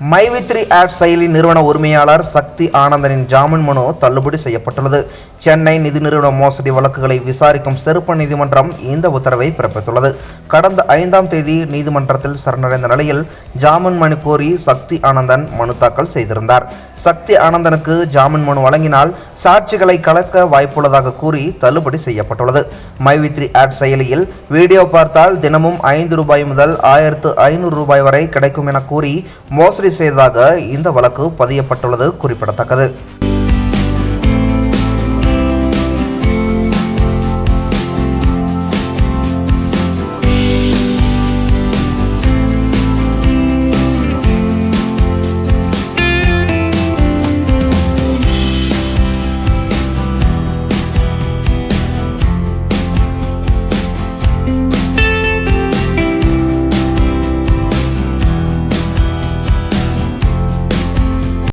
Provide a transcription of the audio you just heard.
மைவித்ரி add செயலி நிறுவன உரிமையாளர் சக்தி ஆனந்தனின் ஜாமீன் மனு தள்ளுபடி செய்யப்பட்டுள்ளது. சென்னை நிதி நிறுவன மோசடி வழக்குகளை விசாரிக்கும் சிறப்பு நீதிமன்றம் இந்த உத்தரவை பிறப்பித்துள்ளது. கடந்த ஐந்தாம் தேதி நீதிமன்றத்தில் சரணடைந்த நிலையில் ஜாமீன் மனு கோரி சக்தி ஆனந்தன் மனு தாக்கல் செய்திருந்தார். சக்தி ஆனந்தனுக்கு ஜாமீன் மனு வழங்கினால் சாட்சிகளை கலக்க வாய்ப்புள்ளதாக கூறி தள்ளுபடி செய்யப்பட்டுள்ளது. மைவித்ரி ஆட் செயலியில் வீடியோ பார்த்தால் தினமும் ஐந்து ரூபாய் முதல் ஆயிரத்து ஐநூறு ரூபாய் வரை கிடைக்கும் என கூறி மோசடி செய்ததாக இந்த வழக்கு பதியப்பட்டுள்ளது குறிப்பிடத்தக்கது.